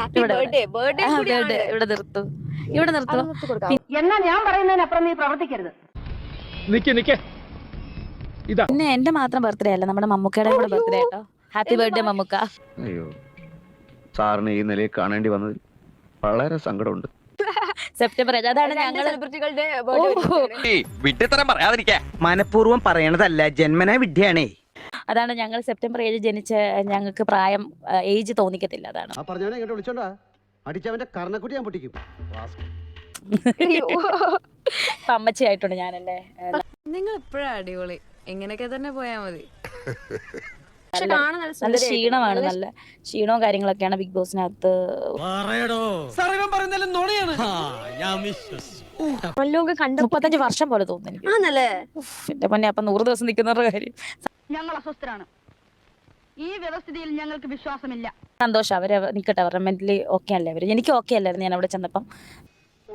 Happy ഇവിടെ, birthday birthday ഇവിടെ ഇവിടെ നിർത്തും. ഇവിടെ നിർത്തും. എന്നാ ഞാൻ പറയുന്നതിനപ്പുറം നീ പ്രവർത്തിക്കരുത്. നിക്ക് നിക്ക്. ഇതാ. പിന്നെ എന്റെ മാത്രം ബർത്ത്ഡേ അല്ല നമ്മുടെ മമ്മൂക്കയുടെ കൂടെ ബർത്ത്ഡേ കേട്ടോ ഹാപ്പി ബർത്ത്ഡേ മമ്മൂക്ക. അയ്യോ. സാറിന് ഈ നിലയിൽ കാണേണ്ടി വന്നതിൽ വളരെ സങ്കടമുണ്ട്. സെപ്റ്റംബർ. അതാണ് ഞങ്ങൾ പറയാതിരിക്കാ. മനഃപൂർവം പറയണതല്ല ജന്മനാ വിദ്യയാണേ അതാണ് ഞങ്ങൾ സെപ്റ്റംബർ ഏഴ് ജനിച്ച ഞങ്ങൾക്ക് പ്രായം ഏജ് തോന്നിക്കത്തില്ല അതാണ്. അടിച്ചവന്റെ കർണക്കുട്ടി ഞാൻ പൊട്ടിക്കും. ഇപ്പൊ അമ്മച്ചിയായിട്ടുണ്ട് ഞാൻ എന്റെ നിങ്ങൾ ഇപ്പഴാ അടിപൊളി? ഇങ്ങനെയൊക്കെ തന്നെ പോയാ മതി. നല്ല. ക്ഷീണമാണ് നല്ല ക്ഷീണവും കാര്യങ്ങളൊക്കെയാണ് ബിഗ് ബോസിനകത്ത്. കൊല്ലമൊക്കെ കണ്ടു മുപ്പത്തഞ്ച് വർഷം പോലെ തോന്നുന്നു എനിക്ക്. എന്റെ പൊന്നെ അപ്പൊ നൂറ് ദിവസം നിൽക്കുന്നവരുടെ കാര്യം. ഞങ്ങൾ അസ്വസ്ഥരാണ്. ഈ വ്യവസ്ഥിതിയിൽ ഞങ്ങൾക്ക് വിശ്വാസമില്ല. സന്തോഷം അവർ നിൽക്കട്ടെ അവരുടെ മെന്റലി ഓക്കെ അല്ലേ? അവർ എനിക്ക് ഓക്കെ അല്ലായിരുന്നു ഞാൻ അവിടെ ചെന്നപ്പം.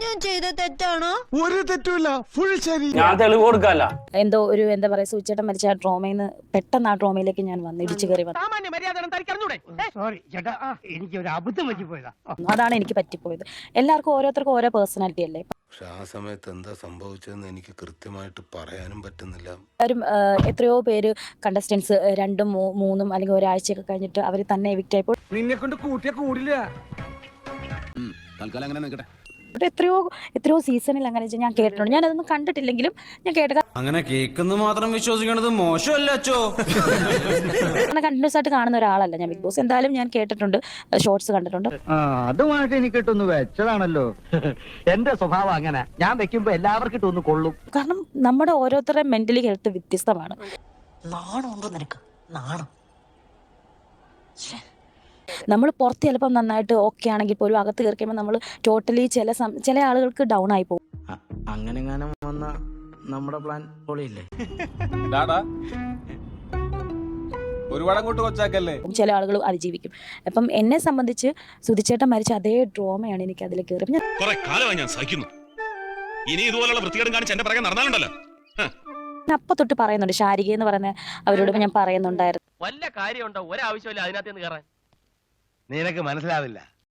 ഞാൻ ചെയ്ത തെറ്റാണോ? ഒരു തെറ്റുമില്ല. ഫുൾ ശരി. ഞാൻ തെളിവ് കൊടുക്കല്ല. എന്തോ ഒരു എന്താ പറയാ സൂചേട്ടൻ മരിച്ച ആ ട്രോമയിൽ നിന്ന് പെട്ടെന്ന് ആ ട്രോമയിലേക്ക് ഞാൻ വന്ന് ഇടിച്ചു കയറി വന്നു. സാമാന്യ മര്യാദ സോറി ചേട്ടാ എനിക്ക് ഒരു അബദ്ധം പറ്റി പോയതാ. അതാണ് എനിക്ക് പറ്റിപ്പോയത്. എല്ലാവർക്കും ഓരോരുത്തർക്കും ഓരോ പേഴ്സണാലിറ്റി അല്ലേ? പക്ഷെ ആ സമയത്ത് എന്താ സംഭവിച്ചതെന്ന് എനിക്ക് കൃത്യമായിട്ട് പറയാനും പറ്റുന്നില്ല. എല്ലാവരും ആ, എത്രയോ പേര് കണ്ടസ്റ്റൻസ് രണ്ടും മൂ- മൂന്നും അല്ലെങ്കിൽ ഒരാഴ്ചയൊക്കെ കഴിഞ്ഞിട്ട് അവർ തന്നെ എവിക്റ്റ് ആയപ്പോൾ നിന്നെ കൊണ്ട് കൂട്ടിയ കൂടില്ല. തൽക്കാലം അങ്ങനെ നിൽക്കട്ടെ. ഇവിടെ എത്രയോ എത്രയോ സീസണിൽ അങ്ങനെ ഞാൻ കേട്ടിട്ടുണ്ട്. ഞാൻ അതൊന്നും കണ്ടിട്ടില്ലെങ്കിലും ഞാൻ കേട്ട അങ്ങനെ കേൾക്കുന്ന മാത്രം വിശ്വസിക്കണത് മോശമല്ല അച്ചോ. കാരണം കണ്ടിന്യൂസ് ആയിട്ട് കാണുന്ന ഒരാളല്ല ഞാൻ. ബിഗ് ബോസ് എന്തായാലും ഞാൻ കേട്ടിട്ടുണ്ട്. ഷോർട്സ് കണ്ടിട്ടുണ്ട്. അതുമായിട്ട് എനിക്ക് ഇട്ടൊന്ന് വെച്ചതാണല്ലോ. എന്റെ സ്വഭാവം അങ്ങനെ. ഞാൻ വെക്കുമ്പോ എല്ലാവർക്കും ഇട്ടൊന്ന് കൊള്ളും. കാരണം നമ്മുടെ ഓരോരുത്തരുടെ മെന്റലി ഹെൽത്ത് വ്യത്യസ്തമാണ്. നാണമുണ്ടോ നിനക്ക്? നാണം. നമ്മൾ പുറത്ത് ചിലപ്പം നന്നായിട്ട് ഓക്കെ ആണെങ്കിൽ പോലും അകത്ത് കയറി കഴിയുമ്പോൾ നമ്മൾ ടോട്ടലി ചില സം- ചില ആളുകൾക്ക് ഡൗൺ ആയി പോകും. അങ്ങനെ വന്ന നമ്മുടെ പ്ലാൻ പൊളിയില്ലേ? ഒരുപാട് അങ്ങോട്ട് കൊച്ചാക്കല്ലേ? ചില ആളുകൾ അതിജീവിക്കും. അപ്പം എന്നെ സംബന്ധിച്ച് സുധിച്ചേട്ടൻ മരിച്ച അതേ ഡ്രോമയാണ് എനിക്ക് അതിൽ കയറി ഞാൻ കുറെ കാലമായി ഞാൻ സഹിക്കുന്നു. ഇനി ഇതുപോലുള്ള വൃത്തികേടും കാണിച്ച് എന്റെ പിറകെ നടന്നാലുണ്ടല്ലോ. അപ്പൊ തൊട്ട് പറയുന്നുണ്ട് ശാരിക എന്ന് പറയുന്ന അവരോട് ഞാൻ പറയുന്നുണ്ടായിരുന്നു. വല്ല കാര്യമുണ്ടോ? ഒരാവശ്യമില്ല അതിനകത്ത് കയറാൻ. നിനക്ക് മനസ്സിലാവില്ല.